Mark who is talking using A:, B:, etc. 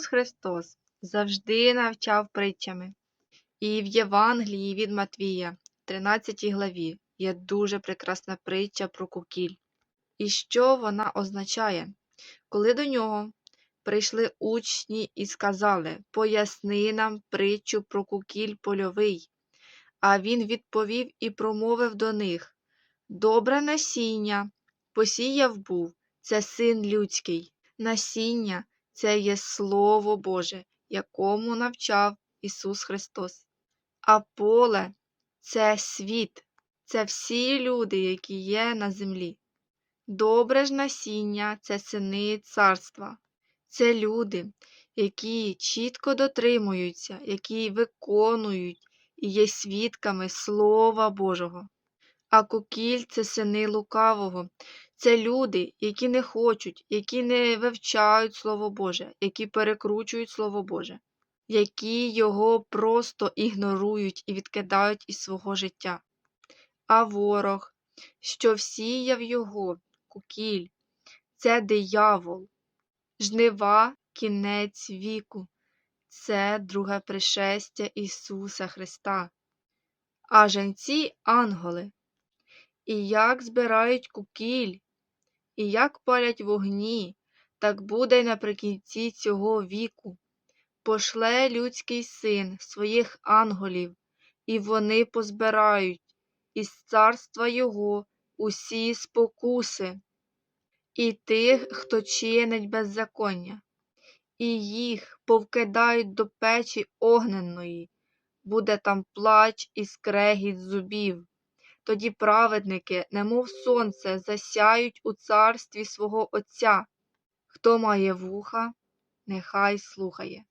A: Ісус Христос завжди навчав притчами. І в Євангелії від Матвія, 13 главі, є дуже прекрасна притча про кукіль. І що вона означає? Коли до нього прийшли учні і сказали Поясни нам притчу про кукіль польовий. А він відповів і промовив до них Добре насіння посіяв був це син людський. Насіння це є Слово Боже, якому навчав Ісус Христос. А поле це світ, це всі люди, які є на землі. Добре ж насіння це сини царства, це люди, які чітко дотримуються, які виконують і є свідками Слова Божого. А кукіль це сини лукавого, це люди, які не хочуть, які не вивчають Слово Боже, які перекручують Слово Боже, які його просто ігнорують і відкидають із свого життя. А ворог, що всіяв його, кукіль, це диявол, жнива кінець віку, це друге пришестя Ісуса Христа. А женці ангели. І як збирають кукіль, і як палять вогні, так буде й наприкінці цього віку. Пошле людський син своїх ангелів, і вони позбирають із царства його усі спокуси, і тих, хто чинить беззаконня, і їх повкидають до печі огненної, буде там плач і скрегіт зубів. Тоді праведники, немов сонце, засяють у царстві свого Отця. Хто має вуха, нехай слухає.